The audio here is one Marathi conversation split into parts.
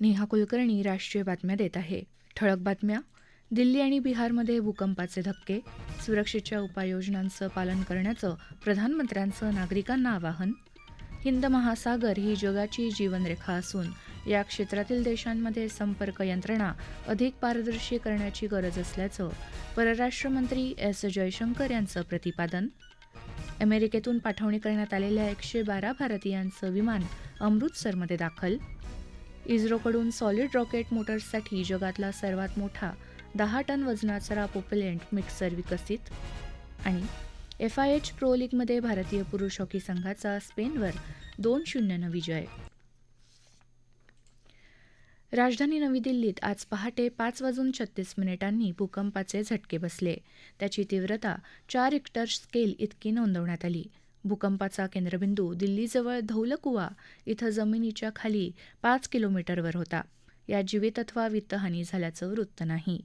नेहा कुलकर्णी राष्ट्रीय बातम्या देत आहे. ठळक बातम्या. दिल्ली आणि बिहारमध्ये भूकंपाचे धक्के सुरक्षेच्या उपाययोजनांचं पालन करण्याचं प्रधानमंत्र्यांचं नागरिकांना आवाहन. हिंद महासागर ही जगाची जीवनरेखा असून या क्षेत्रातील देशांमध्ये संपर्क यंत्रणा अधिक पारदर्शी करण्याची गरज असल्याचं परराष्ट्र मंत्री एस जयशंकर यांचं प्रतिपादन. अमेरिकेतून पाठवणी करण्यात आलेल्या एकशे बारा भारतीयांचं विमान अमृतसरमध्ये दाखल. इस्रोकडून सॉलिड रॉकेट मोटर्ससाठी जगातला सर्वात मोठा दहा टन वजनाचा पोपलेंट मिक्सर विकसित आणि एफ आय एच प्रो लीगमध्ये भारतीय पुरुष हॉकी संघाचा स्पेनवर दोन शून्यनं विजय राजधानी नवी दिल्लीत आज पहाटे पाच वाजून छत्तीस मिनिटांनी भूकंपाचे झटके बसले. त्याची तीव्रता चार रिक्टर स्केल इतकी नोंदवण्यात आली. भूकंपाचा केंद्रबिंदू दिल्लीजवळ धौलकुवा इथं जमिनीच्या खाली पाच किलोमीटरवर होता. या जीवित अथवा वित्तहानी झाल्याचं वृत्त नाही.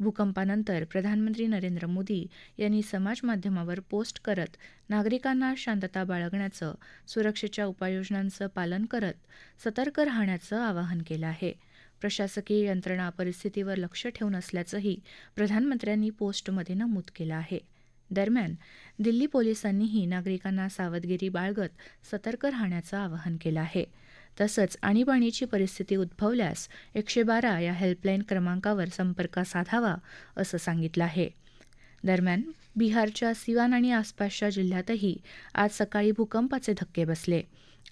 भूकंपानंतर प्रधानमंत्री नरेंद्र मोदी यांनी समाजमाध्यमावर पोस्ट करत नागरिकांना शांतता बाळगण्याचं सुरक्षेच्या उपाययोजनांचं पालन करत सतर्क राहण्याचं आवाहन केलं आहे. प्रशासकीय यंत्रणा परिस्थितीवर लक्ष ठेवून असल्याचंही प्रधानमंत्र्यांनी पोस्टमध्ये नमूद केलं आहे. दरम्यान दिल्ली पोलिसांनीही नागरिकांना सावधगिरी बाळगत सतर्क राहण्याचं आवाहन केलं आहे. तसंच आणीबाणीची परिस्थिती उद्भवल्यास एकशे बारा या हेल्पलाईन क्रमांकावर संपर्क साधावा असं सांगितलं आहे. दरम्यान बिहारच्या सिवान आणि आसपासच्या जिल्ह्यातही आज सकाळी भूकंपाचे धक्के बसले.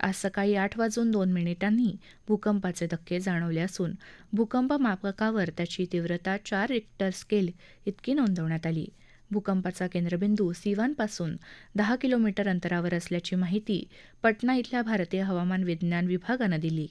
आज सकाळी आठ वाजून दोन मिनिटांनी भूकंपाचे धक्के जाणवले असून भूकंप मापकावर त्याची तीव्रता चार रिक्टर स्केल इतकी नोंदवण्यात आली. भूकंपाचा केंद्रबिंदू सिवानपासून दहा किलोमीटर अंतरावर असल्याची माहिती पटना इथल्या भारतीय हवामान विज्ञान विभागानं दिली.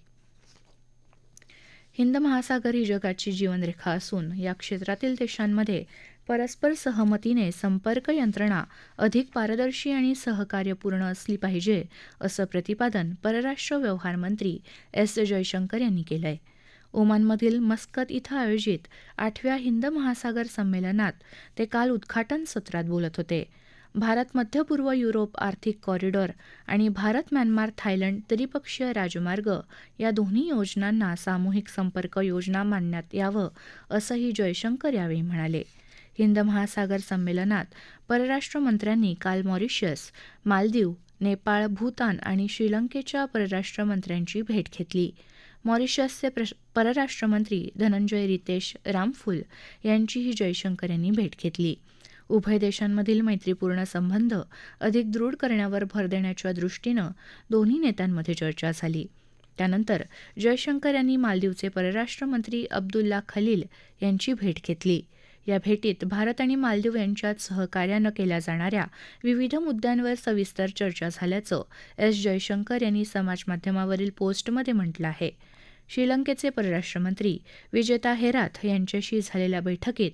हिंद महासागर ही जगाची जीवनरेखा असून या क्षेत्रातील देशांमध्ये परस्पर सहमतीने संपर्क यंत्रणा अधिक पारदर्शी आणि सहकार्यपूर्ण असली पाहिजे असं प्रतिपादन परराष्ट्र व्यवहार मंत्री एस जयशंकर यांनी केलं आहे ओमानमधील मस्कत इथं आयोजित आठव्या हिंद महासागर संमेलनात ते काल उद्घाटन सत्रात बोलत होते. भारत मध्य पूर्व युरोप आर्थिक कॉरिडॉर आणि भारत म्यानमार थायलंड त्रिपक्षीय राजमार्ग या दोन्ही योजनांना सामूहिक संपर्क योजना मानण्यात यावं असंही जयशंकर यावेळी म्हणाले. हिंद महासागर संमेलनात परराष्ट्र मंत्र्यांनी काल मॉरिशस मालदीव नेपाळ भूतान आणि श्रीलंकेच्या परराष्ट्र मंत्र्यांची भेट घेतली. मॉरिशसचे परराष्ट्रमंत्री धनंजय रितेश रामफुल यांचीही जयशंकर यांनी भेट घेतली. उभय देशांमधील मैत्रीपूर्ण संबंध अधिक दृढ करण्यावर भर देण्याच्या दृष्टीनं दोन्ही नेत्यांमध्ये चर्चा झाली. त्यानंतर जयशंकर यांनी मालदीवचे परराष्ट्रमंत्री अब्दुल्ला खलील यांची भेट घेतली. या भेटीत भारत आणि मालदीव यांच्यात सहकार्यानं केल्या जाणाऱ्या विविध मुद्द्यांवर सविस्तर चर्चा झाल्याचं एस जयशंकर यांनी समाजमाध्यमावरील पोस्टमध्ये म्हटलं आहे. श्रीलंकेचे परराष्ट्रमंत्री विजेता हेराथ यांच्याशी झालेल्या बैठकीत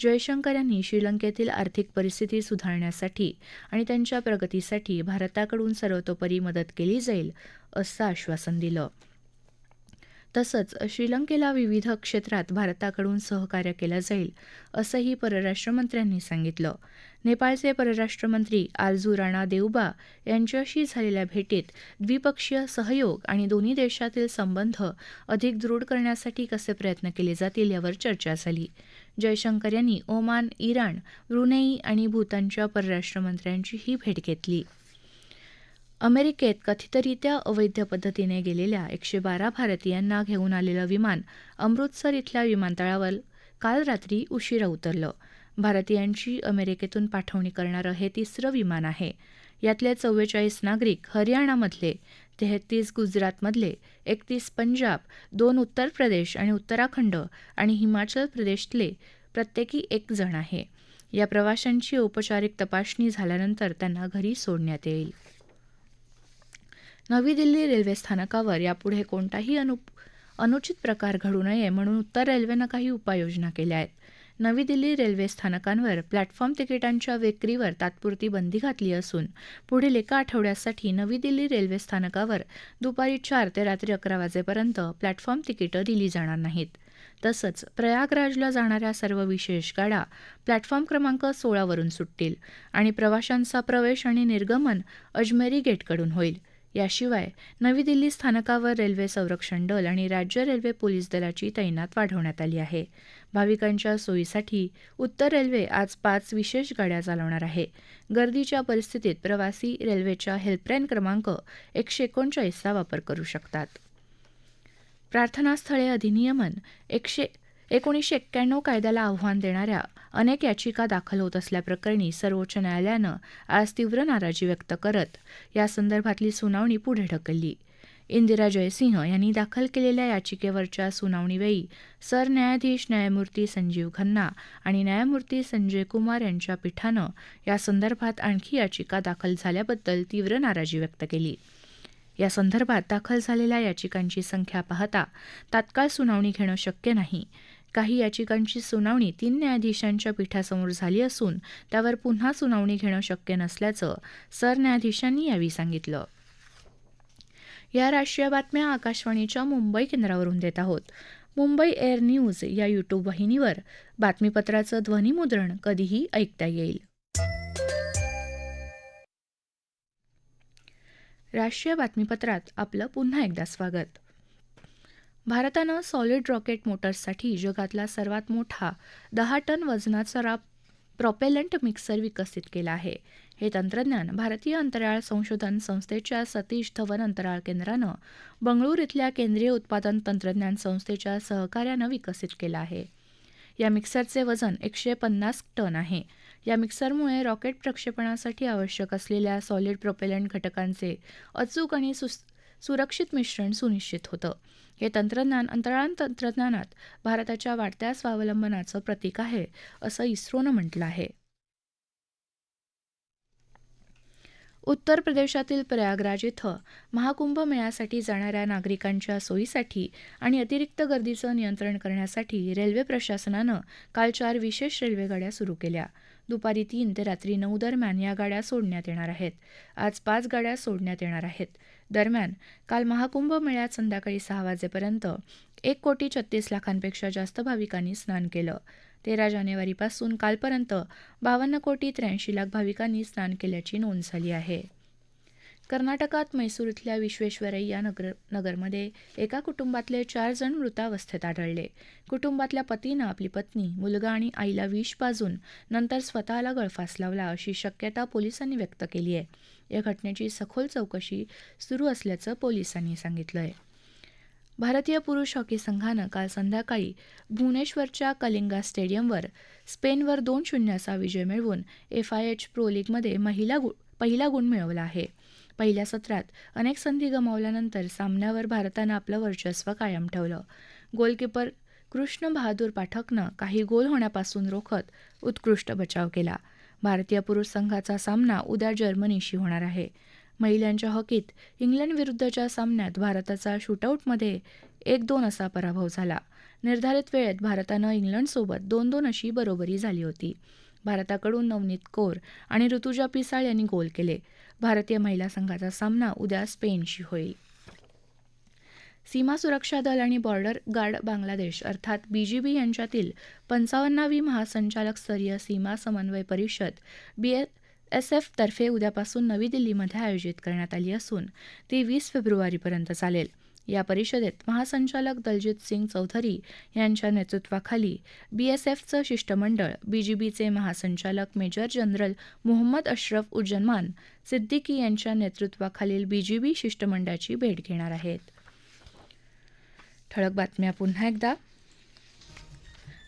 जयशंकर यांनी श्रीलंकेतील आर्थिक परिस्थिती सुधारण्यासाठी आणि त्यांच्या प्रगतीसाठी भारताकडून सर्वतोपरी मदत केली जाईल असं आश्वासन दिलं. तसंच श्रीलंकेला विविध क्षेत्रात भारताकडून सहकार्य केलं जाईल असंही परराष्ट्रमंत्र्यांनी सांगितलं. नेपाळचे परराष्ट्रमंत्री आरजू राणा देवबा यांच्याशी झालेल्या भेटीत द्विपक्षीय सहयोग आणि दोन्ही देशातील संबंध अधिक दृढ करण्यासाठी कसे प्रयत्न केले जातील यावर चर्चा झाली. जयशंकर यांनी ओमान इराण ब्रुनेई आणि भूतानच्या परराष्ट्रमंत्र्यांचीही भेट घेतली. अमेरिकेत कथितरित्या अवैध पद्धतीने गेलेल्या एकशे बारा भारतीयांना घेऊन आलेलं विमान अमृतसर इथल्या विमानतळावर काल रात्री उशिरा उतरलं. भारतीयांची अमेरिकेतून पाठवणी करणारं हे तिसरं विमान आहे. यातले चव्वेचाळीस नागरिक हरियाणामधले तेहतीस गुजरातमधले एकतीस पंजाब दोन उत्तर प्रदेश आणि उत्तराखंड आणि हिमाचल प्रदेशतले प्रत्येकी एक जण आहे. या प्रवाशांची औपचारिक तपासणी झाल्यानंतर त्यांना घरी सोडण्यात येईल. नवी दिल्ली रेल्वे स्थानकावर यापुढे कोणताही अनु अनुचित प्रकार घडू नये म्हणून उत्तर रेल्वेनं काही उपाययोजना केल्या आहेत. नवी दिल्ली रेल्वे स्थानकांवर प्लॅटफॉर्म तिकिटांच्या विक्रीवर तात्पुरती बंदी घातली असून पुढील एका आठवड्यासाठी नवी दिल्ली रेल्वे स्थानकावर दुपारी चार ते रात्री अकरा वाजेपर्यंत प्लॅटफॉर्म तिकीटं दिली जाणार नाहीत. तसंच प्रयागराजला जाणाऱ्या सर्व विशेष गाड्या प्लॅटफॉर्म क्रमांक सोळावरून सुटतील आणि प्रवाशांचा प्रवेश आणि निर्गमन अजमेरी गेटकडून होईल. याशिवाय नवी दिल्ली स्थानकावर रेल्वे संरक्षण दल आणि राज्य रेल्वे पोलीस दलाची तैनात वाढवण्यात आली आहे. भाविकांच्या सोयीसाठी उत्तर रेल्वे आज पाच विशेष गाड्या चालवणार आहे. गर्दीच्या परिस्थितीत प्रवासी रेल्वेच्या हेल्पलाईन क्रमांक एकशे एकोणचाळीसचा वापर करू शकतात. प्रार्थनास्थळे अधिनियमन एकशे एकोणीसशे एक्क्याण्णव कायद्याला आव्हान देणाऱ्या अनेक याचिका दाखल होत असल्याप्रकरणी सर्वोच्च न्यायालयानं आज तीव्र नाराजी व्यक्त करत यासंदर्भातली सुनावणी पुढे ढकलली. इंदिरा जयसिंह यांनी दाखल केलेल्या याचिकेवरच्या सुनावणीवेळी सरन्यायाधीश न्यायमूर्ती संजीव खन्ना आणि न्यायमूर्ती संजय कुमार यांच्या पीठानं यासंदर्भात आणखी याचिका दाखल झाल्याबद्दल तीव्र नाराजी व्यक्त केली. या संदर्भात दाखल झालेल्या याचिकांची संख्या पाहता तात्काळ सुनावणी घेणं शक्य नाही. काही याचिकांची सुनावणी तीन न्यायाधीशांच्या पीठासमोर झाली असून त्यावर पुन्हा सुनावणी घेणं शक्य नसल्याचं सरन्यायाधीशांनी यावेळी सांगितलं. या राष्ट्रीय बातम्या आकाशवाणीच्या मुंबई केंद्रावरून देत आहोत. मुंबई एअर न्यूज या यूट्यूब वाहिनीवर बातमीपत्राचं ध्वनिमुद्रण कधीही ऐकता येईल. राष्ट्रीय बातमीपत्रात आपलं पुन्हा एकदा स्वागत. भारतानं सॉलिड रॉकेट मोटर्ससाठी जगातला सर्वात मोठा दहा टन वजनाचा रा प्रॉपेलंट मिक्सर विकसित केला आहे. हे तंत्रज्ञान भारतीय अंतराळ संशोधन संस्थेच्या सतीश धवन अंतराळ केंद्रानं बंगळूर इथल्या केंद्रीय उत्पादन तंत्रज्ञान संस्थेच्या सहकार्यानं विकसित केलं आहे. या मिक्सरचे वजन एकशे पन्नास टन आहे. या मिक्सरमुळे रॉकेट प्रक्षेपणासाठी आवश्यक असलेल्या सॉलिड प्रोपेलंट घटकांचे अचूक आणि सुरक्षित मिश्रण सुनिश्चित होतं. हे तंत्रज्ञान अंतराळ तंत्रज्ञानात भारताच्या वाढत्या स्वावलंबनाचं प्रतीक आहे असं इस्रोनं म्हटलं आहे. उत्तर प्रदेशातील प्रयागराज इथं महाकुंभ मेळ्यासाठी जाणाऱ्या नागरिकांच्या सोयीसाठी आणि अतिरिक्त गर्दीचं नियंत्रण करण्यासाठी रेल्वे प्रशासनानं काल चार विशेष रेल्वेगाड्या सुरू केल्या. दुपारी तीन ते रात्री नऊ दरम्यान या गाड्या सोडण्यात येणार आहेत. आज पाच गाड्या सोडण्यात येणार आहेत. दरम्यान काल महाकुंभ मेळ्यात संध्याकाळी सहा वाजेपर्यंत एक कोटी छत्तीस लाखांपेक्षा जास्त भाविकांनी स्नान केलं. तेरा जानेवारीपासून कालपर्यंत बावन्न कोटी त्र्याऐंशी लाख भाविकांनी स्नान केल्याची नोंद झाली आहे. कर्नाटकात मैसूर इथल्या विश्वेश्वरय्या नगर नगरमध्ये एका कुटुंबातले चार जण मृतावस्थेत आढळले. कुटुंबातल्या पतीनं आपली पत्नी मुलगा आणि आईला विष पाजून नंतर स्वतःला गळफास लावला अशी शक्यता पोलिसांनी व्यक्त केली आहे. या घटनेची सखोल चौकशी सुरू असल्याचं पोलिसांनी सांगितलं आहे भारतीय पुरुष हॉकी संघानं काल संध्याकाळी भुवनेश्वरच्या कलिंगा स्टेडियमवर स्पेनवर दोन शून्याचा विजय मिळवून एफ आय एच प्रो लीगमध्ये महिला गु पहिला गुण मिळवला आहे. पहिल्या सत्रात अनेक संधी गमावल्यानंतर सामन्यावर भारतानं आपलं वर्चस्व कायम ठेवलं. गोलकीपर कृष्ण बहादूर पाठकनं काही गोल होण्यापासून रोखत उत्कृष्ट बचाव केला. भारतीय पुरुष संघाचा सामना उद्या जर्मनीशी होणार आहे. महिलांच्या हॉकीत इंग्लंडविरुद्धच्या सामन्यात भारताचा शूटआऊटमध्ये एक दोन असा पराभव झाला. निर्धारित वेळेत भारतानं इंग्लंडसोबत दोन दोन अशी बरोबरी झाली होती. भारताकडून नवनीत कौर आणि ऋतुजा पिसाळ यांनी गोल केले. भारतीय महिला संघाचा सामना उद्या स्पेनशी होईल. सीमा सुरक्षा दल आणि बॉर्डर गार्ड बांगलादेश अर्थात बीजीबी यांच्यातील पंचावन्नावी महासंचालक स्तरीय सीमा समन्वय परिषद बी एस एफतर्फे उद्यापासून नवी दिल्लीमध्ये आयोजित करण्यात आली असून ती वीस फेब्रुवारीपर्यंत चालेल. या परिषदेत महासंचालक दलजित सिंग चौधरी यांच्या नेतृत्वाखाली बीएसएफचं शिष्टमंडळ बीजीबीचे महासंचालक मेजर जनरल मोहम्मद अश्रफ उज्जमान सिद्दीकी यांच्या नेतृत्वाखालील बीजीबी शिष्टमंडळाची भेट घेणार आहेत. ठळक बातम्या पुन्हा एकदा.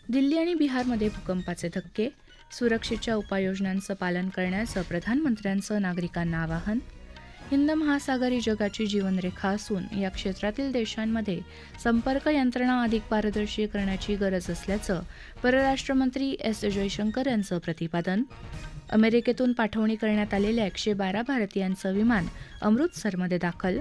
दिल्ली आणि बिहारमध्ये भूकंपाचे धक्के सुरक्षेच्या उपाययोजनांचं पालन करण्याचं प्रधानमंत्र्यांचं नागरिकांना आवाहन. हिंद महासागर ही जगाची जीवनरेखा असून या क्षेत्रातील देशांमध्ये संपर्क यंत्रणा अधिक पारदर्शी करण्याची गरज असल्याचं परराष्ट्रमंत्री एस जयशंकर यांचं प्रतिपादन. अमेरिकेतून पाठवणी करण्यात आलेल्या एकशे बारा भारतीयांचं विमान अमृतसरमध्ये दाखल.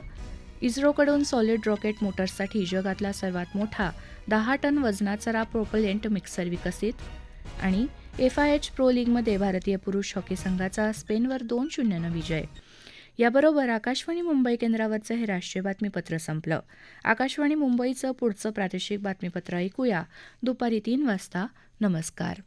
इस्रोकडून सॉलिड रॉकेट मोटर्ससाठी जगातला सर्वात मोठा दहा टन वजनाचा प्रोपलेंट मिक्सर विकसित. आणि एफ आय एच प्रो लीगमध्ये भारतीय पुरुष हॉकी संघाचा स्पेनवर दोन शून्यनं विजय. याबरोबर आकाशवाणी मुंबई केंद्रावरचं हे राष्ट्रीय बातमीपत्र संपलं. आकाशवाणी मुंबईचं पुढचं प्रादेशिक बातमीपत्र ऐकूया. दुपारी तीन वाजता. नमस्कार.